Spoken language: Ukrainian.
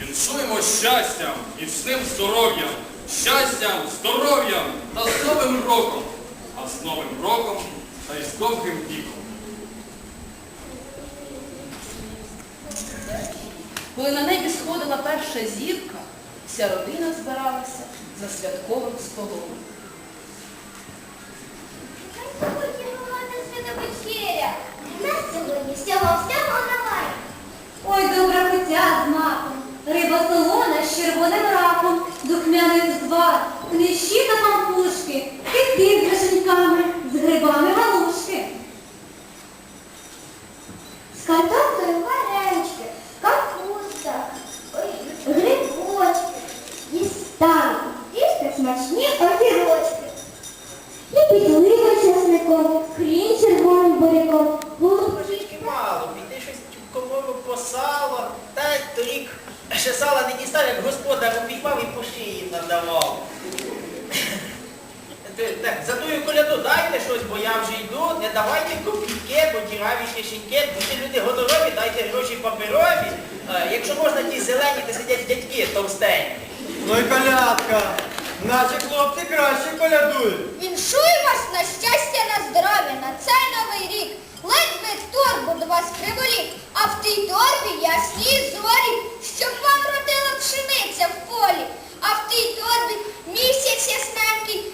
Віншуємо щастям, міцним здоров'ям, щастям, здоров'ям та з Новим роком, а з Новим роком та й з довгим віком. Коли на небі сходила перша зірка, вся родина збиралася за святковим столом. Сьогодні. Всього-всього давай. Ой, добра питя з маком, риба солона з червоним раком, духмяний взвар, книжі та пампушки, китки з гришеньками, з грибами галушки. З картоплею варенички, капуста, ой, грибочки, дістану, їсти смачні огірочки. І підлива чесником, давав. Так, За тую коляду дайте щось, бо я вже йду, не давайте копійки, бо тіраві кишеньки, бо люди годорові, дайте гроші паперові. Е, якщо можна, ті зелені, де сидять дядьки товстенькі. Ну і колядка. Наші хлопці краще колядують. Віншую вас на щастя, на здоров'я, на цей новий рік. Ледве торбу до вас приборів, а в тій торбі ясні